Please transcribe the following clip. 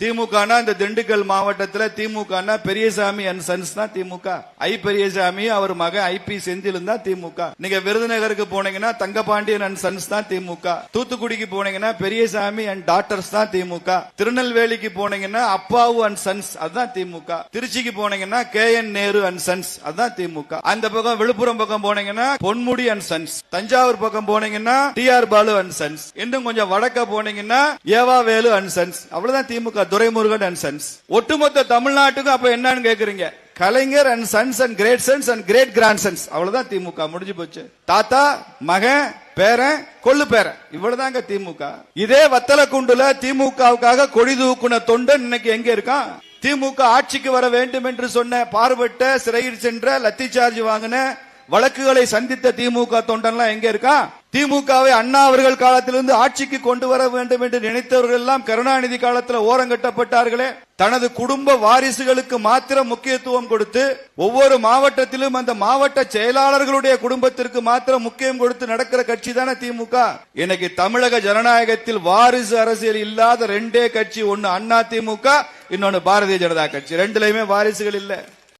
திமுகனா இந்த திண்டுக்கல் மாவட்டத்தில் திமுகனா Periyasamy and sons தான் திமுக. ஐ பெரியசாமி அவர் மகன் ஐ பி செந்தில் தான் திமுக. நீங்க விருதுநகருக்கு போனீங்கன்னா தங்கபாண்டியன் அண்ட் சன்ஸ் தான் திமுக. தூத்துக்குடிக்கு போனீங்கன்னா பெரியசாமி அண்ட் டாக்டர்ஸ் தான் திமுக. திருநெல்வேலிக்கு போனீங்கன்னா அப்பாவு அண்ட் சன்ஸ் அதுதான் திமுக. திருச்சிக்கு போனீங்கன்னா K N Nehru and sons அதுதான் திமுக. அந்த பக்கம் விழுப்புரம் பக்கம் போனீங்கன்னா பொன்முடி அண்ட் சன்ஸ் தஞ்சாவூர் பக்கம் போனீங்கன்னா T R Baalu and sons இன்னும் கொஞ்சம் வடக்க போனீங்கன்னா ஏவா வேலு அண்ட் சன்ஸ் அவ்வளவுதான் திமுக துரைமுருகன் அண்ட் சன்ஸ் ஒட்டுமொத்த தமிழ்நாட்டுக்கும் அப்ப என்னன்னு கேக்குறீங்க? Kalaignar and sons and great sons and great grand sons அவ்வளவுதான் திமுக. முடிஞ்சு போச்சு. தாத்தா மகன் பேரன் கொள்ளு பேரன். இவ்வளவுதாங்க திமுக. இதே வத்தல குண்டுல திமுகவுக்காக கொடி தூக்குன தொண்டன் இன்னைக்கு எங்க இருக்கான்? திமுக ஆட்சிக்கு வர வேண்டும் என்று சொன்ன பார்வட்ட சிறையில் சென்ற லத்தி சார்ஜ் வாங்கின வழக்குகளை சந்தித்த திமுக தொண்டன்லாம் எங்க இருக்கா திமுகவை அண்ணா அவர்கள் காலத்திலிருந்து ஆட்சிக்கு கொண்டு வர வேண்டும் என்று நினைத்தவர்கள் எல்லாம் கருணாநிதி காலத்தில் ஓரங்கட்டப்பட்டார்களே தனது குடும்ப வாரிசுகளுக்கு மாத்திரம் முக்கியத்துவம் கொடுத்து ஒவ்வொரு மாவட்டத்திலும் அந்த மாவட்ட செயலாளர்களுடைய குடும்பத்திற்கு மாத்திரம் முக்கியம் கொடுத்து நடக்கிற கட்சி தானே திமுக. இன்னைக்கு தமிழக ஜனநாயகத்தில் வாரிசு அரசியல் இல்லாத ரெண்டே கட்சி ஒன்னு அண்ணா திமுக இன்னொன்னு பாரதிய ஜனதா கட்சி. ரெண்டுலயுமே வாரிசுகள் இல்லை.